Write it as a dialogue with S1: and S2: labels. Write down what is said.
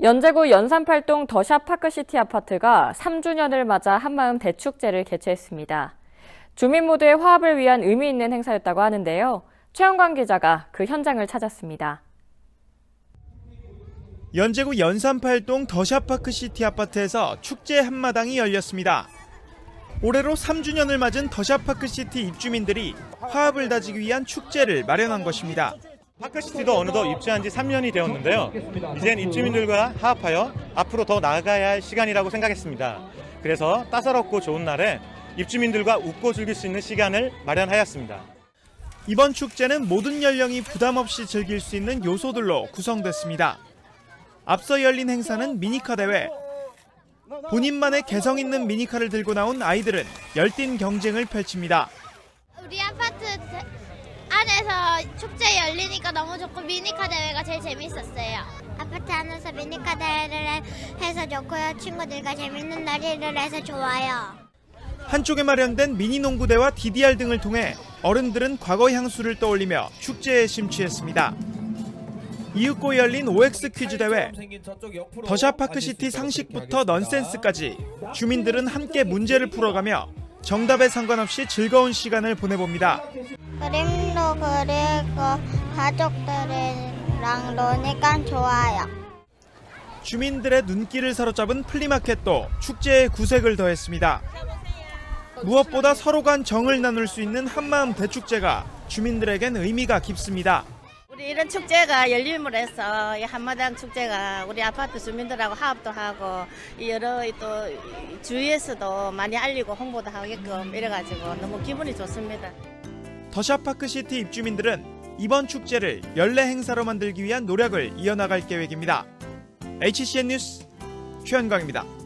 S1: 연제구 연산팔동 더샵 파크시티 아파트가 3주년을 맞아 한마음 대축제를 개최했습니다. 주민 모두의 화합을 위한 의미 있는 행사였다고 하는데요. 최영광 기자가 그 현장을 찾았습니다.
S2: 연제구 연산팔동 더샵 파크시티 아파트에서 축제 한마당이 열렸습니다. 올해로 3주년을 맞은 더샵 파크시티 입주민들이 화합을 다지기 위한 축제를 마련한 것입니다.
S3: 파크시티도 어느덧 입주한 지 3년이 되었는데요. 이젠 입주민들과 화합하여 앞으로 더 나아가야 할 시간이라고 생각했습니다. 그래서 따사롭고 좋은 날에 입주민들과 웃고 즐길 수 있는 시간을 마련하였습니다.
S2: 이번 축제는 모든 연령이 부담 없이 즐길 수 있는 요소들로 구성됐습니다. 앞서 열린 행사는 미니카 대회. 본인만의 개성 있는 미니카를 들고 나온 아이들은 열띤 경쟁을 펼칩니다.
S4: 우리 대- 안에서 축제 열리니까 너무 좋고 미니카 대회가 제일 재밌었어요. 아파트 안에서 미니카 대회를 해- 해서 좋고요. 친구들과 재밌는 놀이를 해서 좋아요.
S2: 한쪽에 마련된 미니 농구대와 DDR 등을 통해 어른들은 과거 향수를 떠올리며 축제에 심취했습니다. 이윽고 열린 OX 퀴즈 대회. 더샵파크시티 상식부터 넌센스까지 주민들은 함께 문제를 풀어가며 정답에 상관없이 즐거운 시간을 보내봅니다.
S4: 그림도 그리고 가족들이랑 노니까 좋아요.
S2: 주민들의 눈길을 사로잡은 플리마켓도 축제에 구색을 더했습니다. 무엇보다 서로 간 정을 나눌 수 있는 한마음 대축제가 주민들에겐 의미가 깊습니다.
S5: 우리 이런 축제가 열림을 해서 이 한마당 축제가 우리 아파트 주민들하고 화합도 하고 이 여러 또 주위에서도 많이 알리고 홍보도 하게끔 이래가지고 너무 기분이 좋습니다.
S2: 더샵파크시티 입주민들은 이번 축제를 연례 행사로 만들기 위한 노력을 이어나갈 계획입니다. HCN 뉴스 최현광입니다.